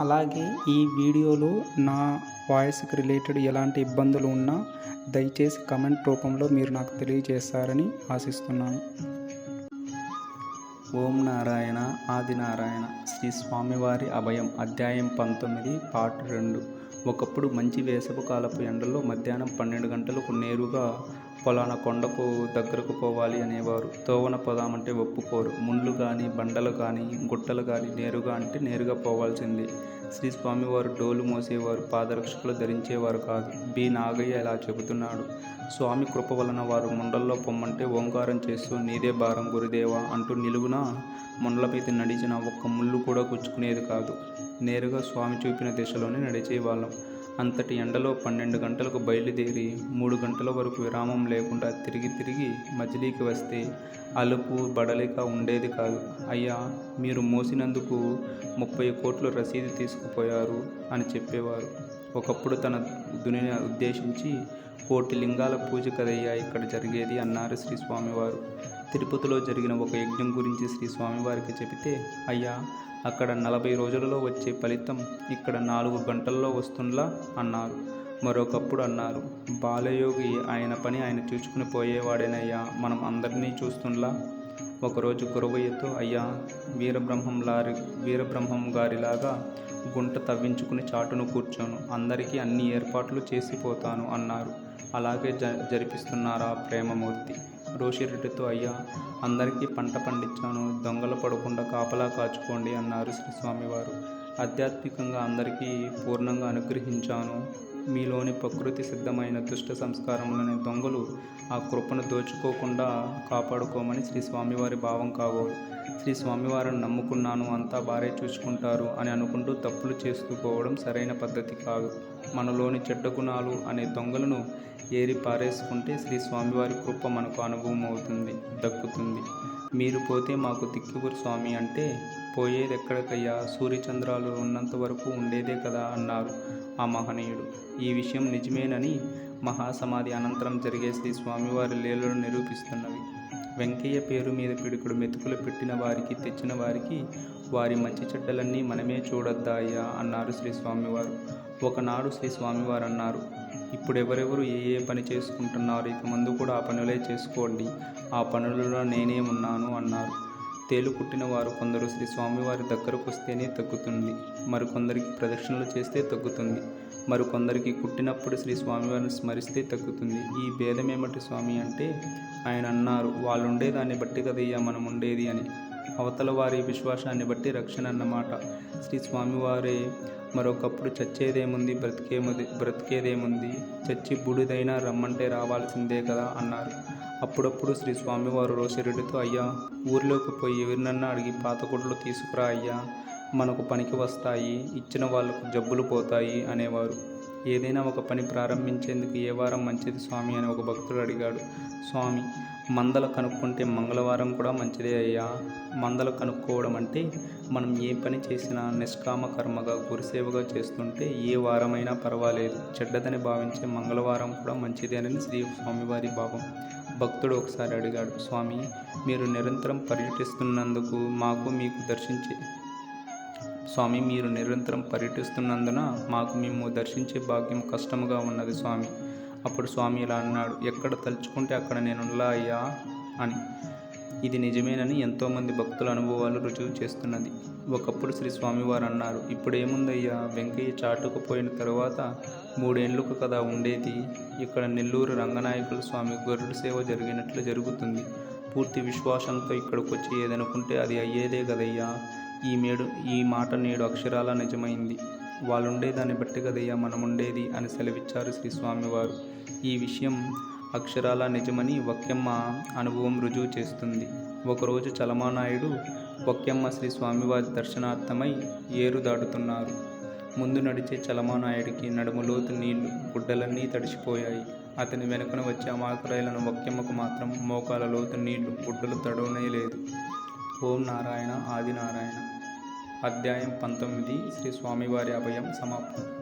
అలాగే ఈ వీడియోలో నా వాయిస్కి రిలేటెడ్ ఎలాంటి ఇబ్బందులు ఉన్నా దయచేసి కమెంట్ రూపంలో మీరు నాకు తెలియజేస్తారని ఆశిస్తున్నాను. ఓం నారాయణ ఆది నారాయణ శ్రీ స్వామివారి అభయం అధ్యాయం పంతొమ్మిది పార్ట్ రెండు. ఒకప్పుడు మంచి వేసవి కాలపు ఎండల్లో మధ్యాహ్నం పన్నెండు గంటలకు నేరుగా పొలాన కొండకు దగ్గరకు పోవాలి అనేవారు. తోవన పోదామంటే ఒప్పుకోరు. ముండ్లు కానీ బండలు కానీ గుట్టలు కానీ నేరుగా అంటే నేరుగా పోవాల్సింది. శ్రీ స్వామివారు డోలు మోసేవారు పాదరక్షకులు ధరించేవారు కాదు. బి. నాగయ్య ఇలా చెబుతున్నాడు. స్వామి కృప వలన వారు ముండల్లో పొమ్మంటే ఓంకారం చేస్తూ నీదే భారం గురుదేవా అంటూ నిలువున ముండ్ల నడిచిన ఒక్క ముళ్ళు కూడా గుచ్చుకునేది కాదు. నేరుగా స్వామి చూపిన దిశలోనే నడిచేవాళ్ళం అంతటి ఎండలో పన్నెండు గంటలకు బయలుదేరి మూడు గంటల వరకు విరామం లేకుండా తిరిగి తిరిగి మజిలీకి వస్తే అలుపు బడలిక ఉండేది కాదు. అయ్యా మీరు మోసినందుకు ముప్పై కోట్లు రసీదు తీసుకుపోయారు అని చెప్పేవారు. ఒకప్పుడు తన దునిని ఉద్దేశించి కోటి లింగాల పూజ కదయ్యా ఇక్కడ జరిగేది అన్నారు శ్రీ స్వామివారు తిరుపతిలో జరిగిన ఒక యజ్ఞం గురించి శ్రీ స్వామివారికి చెబితే అయ్యా అక్కడ నలభై రోజులలో వచ్చే ఫలితం ఇక్కడ నాలుగు గంటల్లో వస్తుందా అన్నారు. మరొకప్పుడు అన్నారు బాలయోగి ఆయన పని ఆయన చూసుకుని పోయేవాడేనయ్యా మనం అందరినీ చూస్తుండ్లా ఒకరోజు గురవయ్యతో అయ్యా వీరబ్రహ్మం లారి వీరబ్రహ్మం గారిలాగా గుంట తవ్వించుకుని చాటును కూర్చోను అందరికీ అన్ని ఏర్పాట్లు చేసిపోతాను అన్నారు. అలాగే జ జరిపిస్తున్నారా ప్రేమమూర్తి? రోషిరెడ్డితో అయ్యా అందరికీ పంట పండించాను దొంగలు పడకుండా కాపలా కాచుకోండి అన్నారు శ్రీ స్వామివారు. ఆధ్యాత్మికంగా అందరికీ పూర్ణంగా అనుగ్రహించాను. మీలోని ప్రకృతి సిద్ధమైన దుష్ట సంస్కారములని దొంగలు ఆ కృపను దోచుకోకుండా కాపాడుకోమని శ్రీ స్వామివారి భావం కావాలి శ్రీ స్వామివారిని నమ్ముకున్నాను. అంతా బారే చూసుకుంటారు అని అనుకుంటూ తప్పులు చేసుకోవడం సరైన పద్ధతి కాదు. మనలోని చెడ్డ గుణాలు అనే దొంగలను ఏరి పారేసుకుంటే శ్రీ స్వామివారి కృప మనకు అనుభవం అవుతుంది దక్కుతుంది. మీరు పోతే మాకు దిక్కుగురు స్వామి అంటే పోయేది ఎక్కడికయ్యా సూర్యచంద్రాలు ఉన్నంత వరకు ఉండేదే కదా అన్నారు ఆ మహనీయుడు. ఈ విషయం నిజమేనని మహాసమాధి అనంతరం జరిగే శ్రీ స్వామివారి లీలలు నిరూపిస్తున్నవి. వెంకయ్య పేరు మీద పిడుకుడు మెతుకులు పెట్టిన వారికి తెచ్చిన వారికి వారి మంచి చెడ్డలన్నీ మనమే చూడొద్దాయ్యా అన్నారు శ్రీ స్వామివారు. ఒకనాడు శ్రీ స్వామివారు అన్నారు ఇప్పుడు ఎవరెవరు ఏ ఏ పని చేసుకుంటున్నారు? ఇక ముందు కూడా ఆ పనులే చేసుకోండి. ఆ పనులలో నేనే ఉన్నాను అన్నారు. తేలు కుట్టిన వారు కొందరు శ్రీ స్వామివారి దగ్గరకు వస్తేనే తగ్గుతుంది. మరికొందరికి ప్రదక్షిణలు చేస్తే తగ్గుతుంది. మరికొందరికి కుట్టినప్పుడు శ్రీ స్వామివారిని స్మరిస్తే తగ్గుతుంది. ఈ భేదమేమటి స్వామి అంటే ఆయన అన్నారు వాళ్ళు ఉండేదాన్ని బట్టి కదయ్యా మనం ఉండేది అని. అవతల వారి విశ్వాసాన్ని బట్టి రక్షణ అన్నమాట. శ్రీ స్వామివారే మరొకప్పుడు చచ్చేదేముంది బ్రతికేముంది బ్రతికేదేముంది? చచ్చి బుడిదైనా రమ్మంటే రావాల్సిందే కదా అన్నారు. అప్పుడప్పుడు శ్రీ స్వామివారు రోషిరెడ్డితో అయ్యా ఊర్లోకి పోయి ఎవరినన్నా అడిగి పాత కొట్లు తీసుకురా అయ్యా మనకు పనికి వస్తాయి ఇచ్చిన వాళ్ళకు జబ్బులు పోతాయి అనేవారు. ఏదైనా ఒక పని ప్రారంభించేందుకు ఏ వారం మంచిది స్వామి అని ఒక భక్తుడు అడిగాడు. స్వామి మందలు కనుక్కుంటే మంగళవారం కూడా మంచిదే అయ్యా. మందలు కనుక్కోవడం అంటే మనం ఏ పని చేసినా నిష్కామ కర్మగా గురుసేవగా చేస్తుంటే ఏ వారమైనా పర్వాలేదు. చెడ్డదని భావించే మంగళవారం కూడా మంచిదేనని శ్రీ స్వామివారి భావం. భక్తుడు ఒకసారి అడిగాడు స్వామి మీరు నిరంతరం పర్యటిస్తున్నందుకు మాకు మీకు దర్శించే స్వామి మీరు నిరంతరం పర్యటిస్తున్నందున మాకు మేము దర్శించే భాగ్యం కష్టముగా ఉన్నది స్వామి. అప్పుడు స్వామి ఇలా అన్నాడు ఎక్కడ తలుచుకుంటే అక్కడ నేను అయ్యా? అని. ఇది నిజమేనని ఎంతోమంది భక్తుల అనుభవాలు రుజువు చేస్తున్నది. ఒకప్పుడు శ్రీ స్వామివారు అన్నారు ఇప్పుడేముందయ్యా వెంకయ్య వెంకయ్య చాటుకుపోయిన తరువాత మూడేండ్లకు కదా ఉండేది? ఇక్కడ నెల్లూరు రంగనాయకుల స్వామి గరుడు సేవ జరిగినట్లు జరుగుతుంది. పూర్తి విశ్వాసంతో ఇక్కడికి వచ్చి ఏదనుకుంటే అది అయ్యేదే కదయ్యా? ఈ మేడు ఈ మాట నేడు అక్షరాల నిజమైంది. వాళ్ళు ఉండేదాన్ని బట్టి కదయ్యా మనం ఉండేది అని సెలవిచ్చారు శ్రీ స్వామివారు. ఈ విషయం అక్షరాల నిజమని వక్యమ్మ అనుభవం రుజువు చేస్తుంది. ఒకరోజు చలమానాయుడు వక్యమ్మ శ్రీ స్వామివారి దర్శనార్థమై ఏరు దాటుతున్నారు. ముందు నడిచే చలమానాయుడికి నడుములోతు నీళ్ళు గుడ్డలన్నీ తడిసిపోయాయి. అతని వెనుకన వచ్చే అమాయకురైలను వక్యమ్మకు మాత్రం మోకాల లోతు నీళ్ళు గుడ్డలు తడవనే లేదు. ఓం నారాయణ ఆది నారాయణ. అధ్యాయం పంతొమ్మిది శ్రీ స్వామివారి అభయం సమాప్తం.